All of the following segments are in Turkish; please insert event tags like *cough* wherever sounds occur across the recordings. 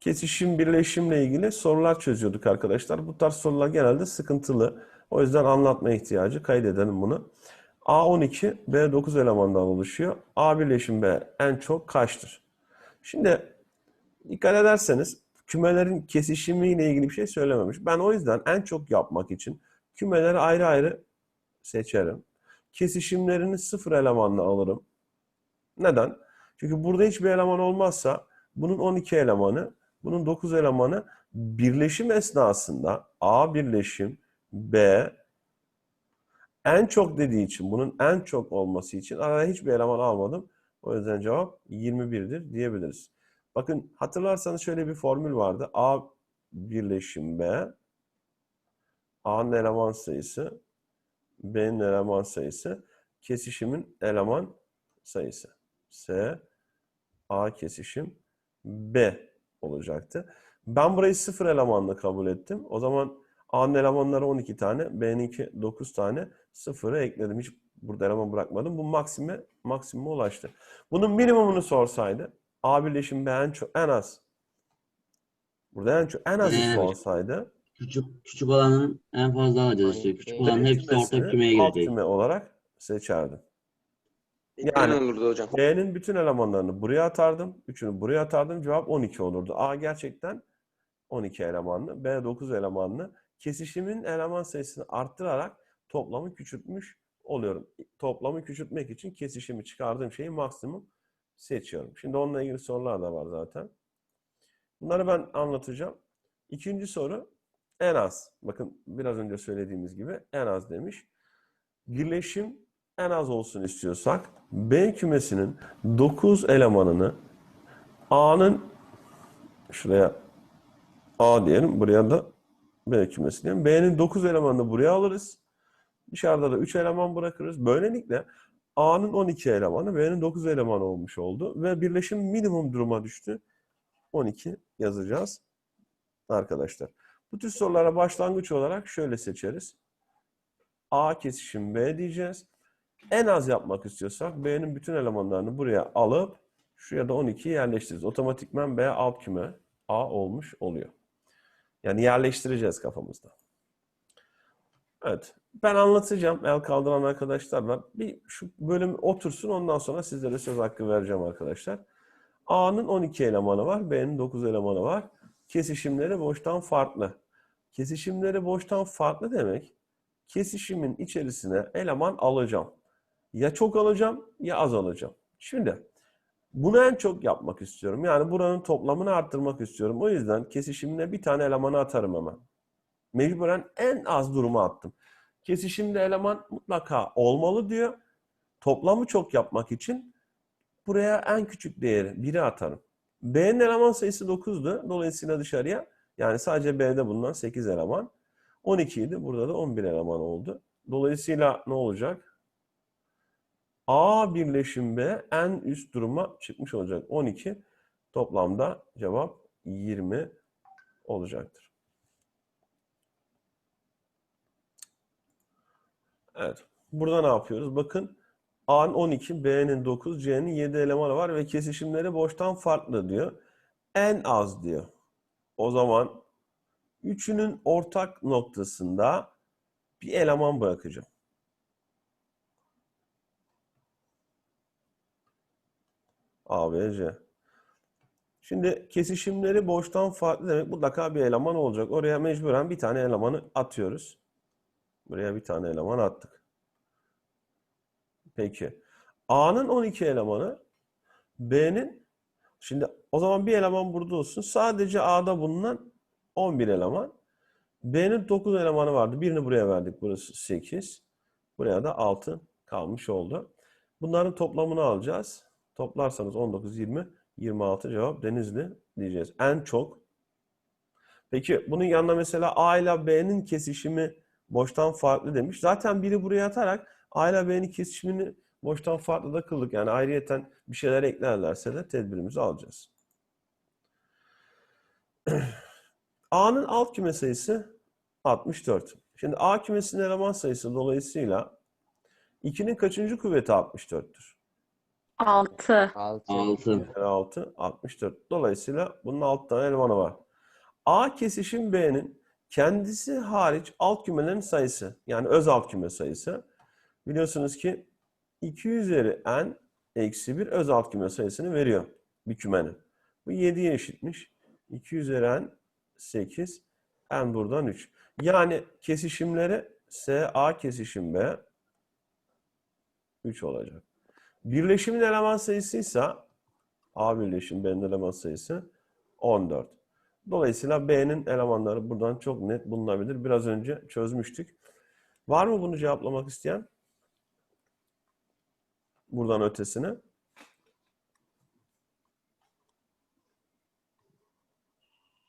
kesişim birleşimle ilgili sorular çözüyorduk arkadaşlar. Bu tarz sorular genelde sıkıntılı. O yüzden anlatma ihtiyacı kaydedelim bunu. A12 B9 elemandan oluşuyor. A birleşim B en çok kaçtır? Şimdi dikkat ederseniz kümelerin kesişimiyle ilgili bir şey söylememiş. Ben o yüzden en çok yapmak için kümeleri ayrı ayrı seçerim. Kesişimlerini sıfır elemanla alırım. Neden? Çünkü burada hiçbir eleman olmazsa bunun 12 elemanı, bunun 9 elemanı birleşim esnasında A birleşim B en çok dediği için bunun en çok olması için araya hiçbir eleman almadım. O yüzden cevap 21'dir diyebiliriz. Bakın hatırlarsanız şöyle bir formül vardı. A birleşim B A'nın eleman sayısı B'nin eleman sayısı kesişimin eleman sayısı. S A kesişim B olacaktı. Ben burayı sıfır elemanla kabul ettim. O zaman A'nın elemanları 12 tane, B'ninki 9 tane. Sıfırı ekledim. Hiç burada eleman bırakmadım. Bu maksime, maksimuma ulaştı. Bunun minimumunu sorsaydı A birleşim B en, çok, en az. Burada en çok en azı Evet. sorsaydı Küçük küçük olanın en fazla alacağız işte. Küçük olanın hepsi ortak kümeye alt girecek. küme olarak seçerdim. Yani olurdu hocam. B'nin bütün elemanlarını buraya atardım. Üçünü buraya atardım. Cevap 12 olurdu. A gerçekten 12 elemanlı. B 9 elemanlı. Kesişimin eleman sayısını arttırarak toplamı küçültmüş oluyorum. Toplamı küçültmek için kesişimi çıkardığım şeyi maksimum seçiyorum. Şimdi onunla ilgili sorular da var zaten. Bunları ben anlatacağım. İkinci soru en az. Bakın biraz önce söylediğimiz gibi en az demiş. Birleşim en az olsun istiyorsak B kümesinin 9 elemanını A'nın şuraya A diyelim. Buraya da B kümesi diyelim. B'nin 9 elemanını buraya alırız. Dışarıda da 3 eleman bırakırız. Böylelikle A'nın 12 elemanı, B'nin 9 elemanı olmuş oldu. Ve birleşim minimum duruma düştü. 12 yazacağız arkadaşlar. Bu tür sorulara başlangıç olarak şöyle seçeriz. A kesişim B diyeceğiz. En az yapmak istiyorsak B'nin bütün elemanlarını buraya alıp şuraya da 12'yi yerleştiririz. Otomatikman B alt küme A olmuş oluyor. Yani yerleştireceğiz kafamızda. Evet. Ben anlatacağım. El kaldıran arkadaşlar var. Bir şu bölüm otursun ondan sonra sizlere söz hakkı vereceğim arkadaşlar. A'nın 12 elemanı var. B'nin 9 elemanı var. Kesişimleri boştan farklı. Kesişimleri boştan farklı demek kesişimin içerisine eleman alacağım. Ya çok alacağım ya az alacağım. Şimdi bunu en çok yapmak istiyorum. Yani buranın toplamını arttırmak istiyorum. O yüzden kesişimine bir tane elemanı atarım hemen. Mecburen en az duruma attım. Kesişimde eleman mutlaka olmalı diyor. Toplamı çok yapmak için buraya en küçük değeri 1'i atarım. B'nin eleman sayısı 9'du. Dolayısıyla dışarıya yani sadece B'de bulunan 8 eleman. 12 idi. Burada da 11 eleman oldu. Dolayısıyla ne olacak? A birleşim B en üst duruma çıkmış olacak. 12. Toplamda cevap 20 olacaktır. Evet. Burada ne yapıyoruz? Bakın A'nın 12, B'nin 9, C'nin 7 elemanı var ve kesişimleri boştan farklı diyor. En az diyor. O zaman üçünün ortak noktasında bir eleman bırakacağım. A, B, C. Şimdi kesişimleri boştan farklı demek mutlaka bir eleman olacak. Oraya mecburen bir tane elemanı atıyoruz. Buraya bir tane eleman attık. Peki. A'nın 12 elemanı, B'nin şimdi o zaman bir eleman burada olsun. Sadece A'da bulunan 11 eleman. B'nin 9 elemanı vardı. Birini buraya verdik. Burası 8. Buraya da 6 kalmış oldu. Bunların toplamını alacağız. Toplarsanız 19, 20, 26 cevap Denizli diyeceğiz. En çok. Peki bunun yanına mesela A ile B'nin kesişimi boştan farklı demiş. Zaten biri buraya atarak A ile B'nin kesişimini boştan farklı da kıldık. Yani ayrıyeten bir şeyler eklerlerse de tedbirimizi alacağız. *clears throat* A'nın alt küme sayısı 64. Şimdi A kümesinin eleman sayısı dolayısıyla 2'nin kaçıncı kuvveti 64'tür? 6. 6. 6. kere 6, 64. Dolayısıyla bunun 6 tane elemanı var. A kesişim B'nin kendisi hariç alt kümelerin sayısı. Yani öz alt küme sayısı. Biliyorsunuz ki 2 üzeri n eksi 1 öz alt küme sayısını veriyor bir kümenin. Bu 7'ye eşitmiş. 2 üzeri n 8. n buradan 3. Yani kesişimleri S A kesişim B 3 olacak. Birleşimin eleman sayısıysa A birleşim B'nin eleman sayısı 14. Dolayısıyla B'nin elemanları buradan çok net bulunabilir. Biraz önce çözmüştük. Var mı bunu cevaplamak isteyen? Buradan ötesine.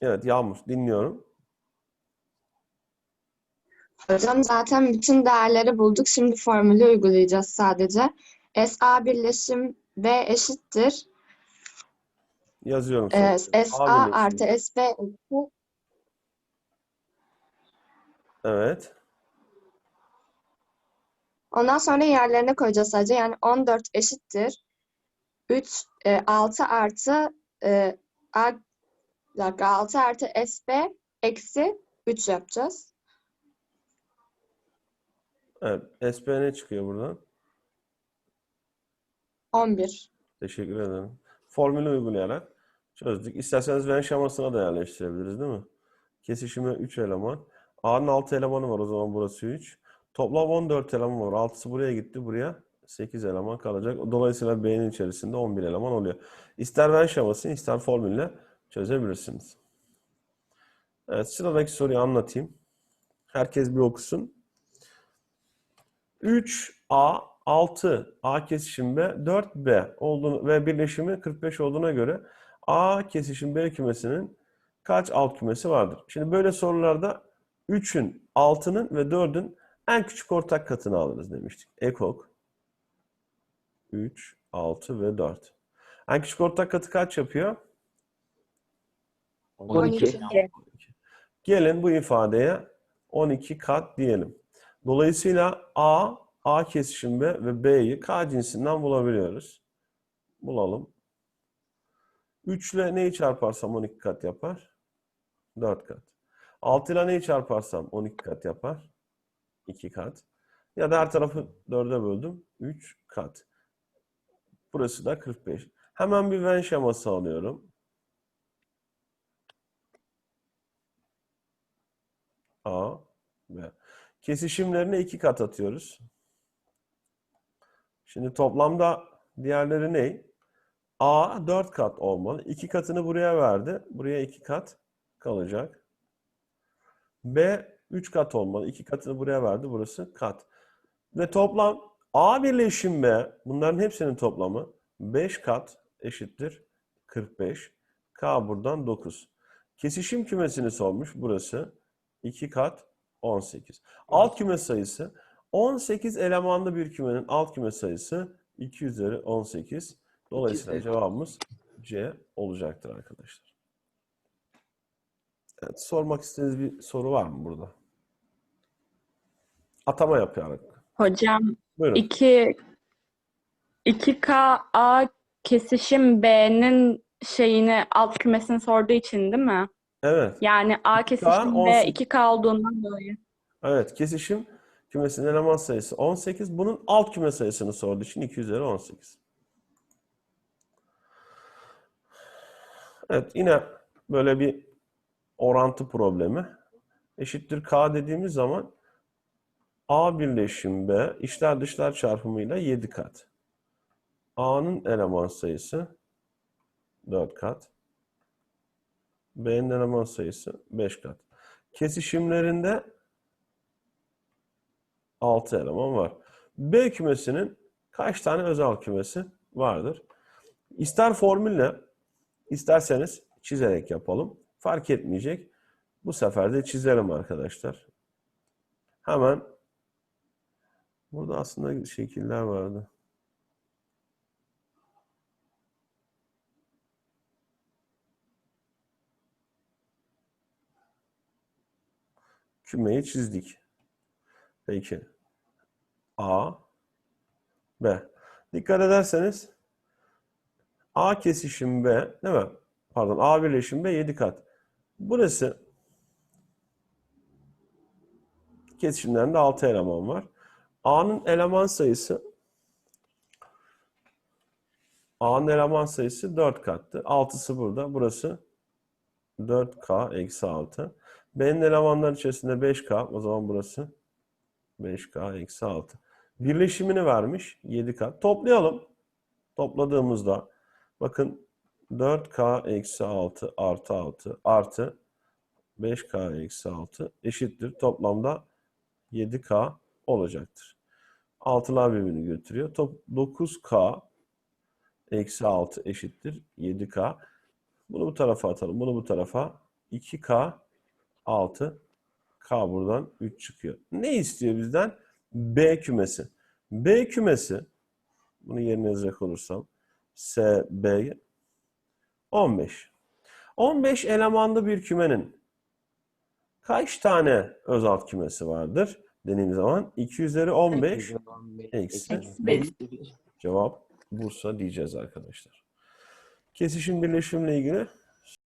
Evet Yağmur dinliyorum. Hocam zaten bütün değerleri bulduk. Şimdi formülü uygulayacağız sadece. SA birleşim B eşittir. Yazıyorum. Ee. SA A artı SB eksi Evet. Ondan sonra yerlerine koyacağız sadece. Yani 14 eşittir. 3, 6 artı e, A, dakika, 6 artı SB eksi 3 yapacağız. Evet. SP ne çıkıyor buradan? 11. Teşekkür ederim. Formülü uygulayarak çözdük. İsterseniz Venn şemasına da yerleştirebiliriz değil mi? Kesişime 3 eleman. A'nın 6 elemanı var o zaman burası 3. Toplam 14 eleman var. 6'sı buraya gitti. Buraya 8 eleman kalacak. Dolayısıyla B'nin içerisinde 11 eleman oluyor. İster Venn şemasını ister formülle çözebilirsiniz. Evet sıradaki soruyu anlatayım. Herkes bir okusun. 3A 6 A kesişim B 4B olduğunu ve birleşimi 45 olduğuna göre A kesişim B kümesinin kaç alt kümesi vardır? Şimdi böyle sorularda 3'ün, 6'nın ve 4'ün en küçük ortak katını alırız demiştik. Ekok 3, 6 ve 4. En küçük ortak katı kaç yapıyor? 12. Gelin bu ifadeye 12 kat diyelim. Dolayısıyla A, A kesişim B ve B'yi K cinsinden bulabiliyoruz. Bulalım. 3 ile neyi çarparsam 12 kat yapar? 4 kat. 6 ile neyi çarparsam 12 kat yapar? 2 kat. Ya da her tarafı 4'e böldüm. 3 kat. Burası da 45. Hemen bir Venn şeması alıyorum. A, B. Kesişimlerine iki kat atıyoruz. Şimdi toplamda diğerleri ne? A 4 kat olmalı. 2 katını buraya verdi. Buraya 2 kat kalacak. B 3 kat olmalı. 2 katını buraya verdi. Burası kat. Ve toplam A birleşim B bunların hepsinin toplamı 5 kat eşittir 45. K buradan 9. Kesişim kümesini sormuş burası. 2 kat 18. Alt küme sayısı 18 elemanlı bir kümenin alt küme sayısı 2 üzeri 18. Dolayısıyla cevabımız C olacaktır arkadaşlar. Evet, sormak istediğiniz bir soru var mı burada? Atama yaparak. Hocam Buyurun. 2 2K A kesişim B'nin şeyini alt kümesini sorduğu için değil mi? Evet. Yani A kesişim B 18. 2K olduğundan dolayı. Evet. Kesişim kümesinin eleman sayısı 18. Bunun alt küme sayısını sorduğu için 2 üzeri 18. Evet. Yine böyle bir orantı problemi. Eşittir K dediğimiz zaman A birleşim B içler dışlar çarpımıyla 7 kat. A'nın eleman sayısı 4 kat. B'nin eleman sayısı 5 kat. Kesişimlerinde 6 eleman var. B kümesinin kaç tane özel kümesi vardır? İster formülle, isterseniz çizerek yapalım. Fark etmeyecek. Bu sefer de çizelim arkadaşlar. Hemen burada aslında şekiller vardı. Kümeyi çizdik. Peki. A, B. Dikkat ederseniz A kesişim B değil mi? Pardon A birleşim B 7 kat. Burası kesişimlerinde 6 eleman var. A'nın eleman sayısı A'nın eleman sayısı 4 kattı. 6'sı burada. Burası 4K eksi 6. B'nin elemanların içerisinde 5K. O zaman burası 5K eksi 6. Birleşimini vermiş 7K. Toplayalım. Topladığımızda bakın 4K eksi 6 artı 6 artı 5K eksi 6 eşittir. Toplamda 7K olacaktır. Altılar birbirini götürüyor. Top 9K eksi 6 eşittir 7K. Bunu bu tarafa atalım. Bunu bu tarafa. 2K 6 K buradan 3 çıkıyor. Ne istiyor bizden? B kümesi. B kümesi bunu yerine yazacak olursam S, B 15. 15 elemanlı bir kümenin kaç tane özalt kümesi vardır? Dediğim zaman 2 üzeri 15 eksi. Cevap Bursa diyeceğiz arkadaşlar. Kesişim birleşimle ilgili